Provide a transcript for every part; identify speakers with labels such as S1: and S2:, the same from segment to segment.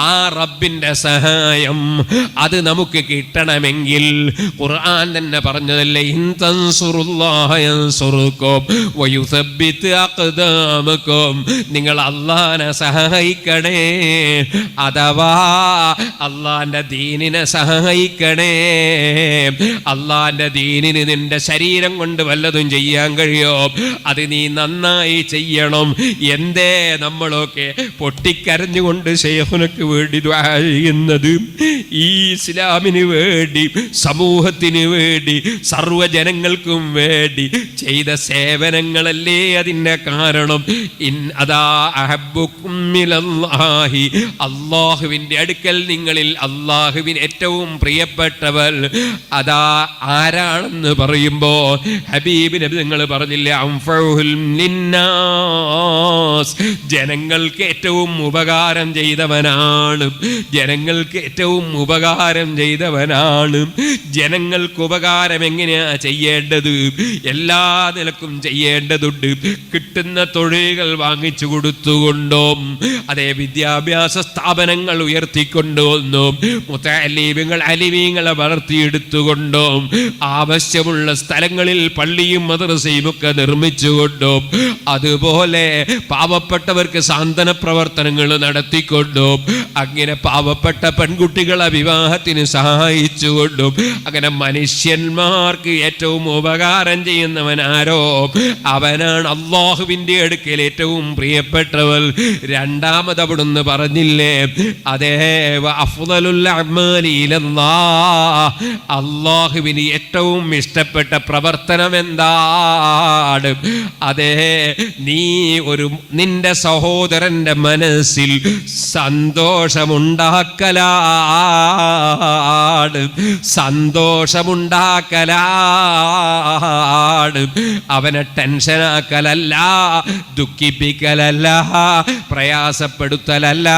S1: ആ റബ്ബിന്റെ സഹായം അത് നമുക്ക് കിട്ടണമെങ്കിൽ ഖുർആൻ തന്നെ പറഞ്ഞതല്ലേ നിങ്ങൾ അള്ളാനെ സഹായിക്കണേ അഥവാ അള്ളാന്റെ ദീനിനെ സഹായിക്കണേ അള്ളാന്റെ ദീനിന് നിന്റെ ശരീരം കൊണ്ട് വല്ലതും ചെയ്യാൻ കഴിയോ അത് നീ നന്നായി ചെയ്യണം എന്തേ നമ്മളൊക്കെ പൊട്ടിക്കരഞ്ഞുകൊണ്ട് വേണ്ടി ചെയ്യുന്നത് ഈ ഇസ്ലാമിന് വേണ്ടി സമൂഹത്തിന് വേണ്ടി സർവജനങ്ങൾക്കും വേണ്ടി ചെയ്ത സേവനങ്ങളല്ലേ അതിന്റെ കാരണം? ഇൻ അതാ അഹബ്ബുക്കും മിനല്ലാഹി. അള്ളാഹുവിന്റെ അടുക്കൽ നിങ്ങളിൽ അള്ളാഹുവിന് ഏറ്റവും പ്രിയപ്പെട്ടവർ അതാ ആരാണെന്ന് പറയുമ്പോൾ ഹബീബിന് നിങ്ങൾ പറഞ്ഞില്ലേ ജനങ്ങൾക്ക് ഏറ്റവും ഉപകാരം ചെയ്തവനാണ് ജനങ്ങൾക്ക് ഏറ്റവും ഉപകാരം ചെയ്തവനാണ്. ജനങ്ങൾക്ക് ഉപകാരം എങ്ങനെയാ ചെയ്യേണ്ടത്? എല്ലാ നിലക്കും ചെയ്യേണ്ടതുണ്ട്. കിട്ടുന്ന തൊഴിലുകൾ വാങ്ങിച്ചു കൊടുത്തുകൊണ്ടോ അതേ വിദ്യാഭ്യാസ സ്ഥാപനങ്ങൾ ഉയർത്തിക്കൊണ്ടുവന്നും മുത്തലീബിങ്ങൾ അലിവീങ്ങളെ വളർത്തിയെടുത്തുകൊണ്ടോ ആവശ്യമുള്ള സ്ഥലങ്ങളിൽ പള്ളിയും മദ്രസയും ഒക്കെ നിർമ്മിച്ചുകൊണ്ടോ അതുപോലെ പാവപ്പെട്ടവർക്ക് സാന്ത്വന പ്രവർത്തനങ്ങൾ നടത്തിക്കൊണ്ടും അങ്ങനെ പാവപ്പെട്ട പെൺകുട്ടികളെ വിവാഹത്തിന് സഹായിച്ചുകൊണ്ടും അങ്ങനെ മനുഷ്യന്മാർക്ക് ഏറ്റവും ഉപകാരം ചെയ്യുന്നവൻ ആരോ? അവനാണ് അള്ളാഹുവിന്റെ അടുക്കൽ ഏറ്റവും പ്രിയപ്പെട്ടവൾ. രണ്ടാമത് അവിടുന്ന് പറഞ്ഞില്ലേ അതേ. അള്ളാഹുവിന് ഏറ്റവും ഇഷ്ടപ്പെട്ട പ്രവർത്തനം എന്താണ്? അതേ നീ ഒരു നിന്റെ സഹോദരന്റെ മനസ്സിൽ സന്തോഷമുണ്ടാക്കലാണ് സന്തോഷമുണ്ടാക്കലാണ് അവനെ ടെൻഷനാക്കലല്ല ദുഃഖിപ്പിക്കലല്ല പ്രയാസപ്പെടുത്തലല്ല.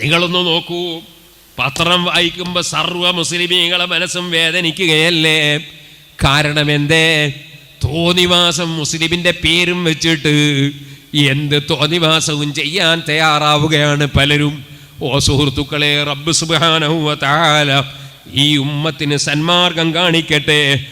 S1: നിങ്ങളൊന്ന് നോക്കൂ പത്രം വായിക്കുമ്പോൾ സർവ മുസ്ലിമീങ്ങളെ മനസ്സും വേദനിക്കുകയല്ലേ? കാരണം എന്തേ തോന്നിവാസം മുസ്ലിമിന്റെ പേരും വെച്ചിട്ട് എന്ത് തോന്നിവാസവും ചെയ്യാൻ തയ്യാറാവുകയാണ് പലരും. ഓ സുഹൃത്തുക്കളെ റബ്ബ് സുബാനഹുവ താല ഈ ഉമ്മത്തിന് സന്മാർഗം കാണിക്കട്ടെ.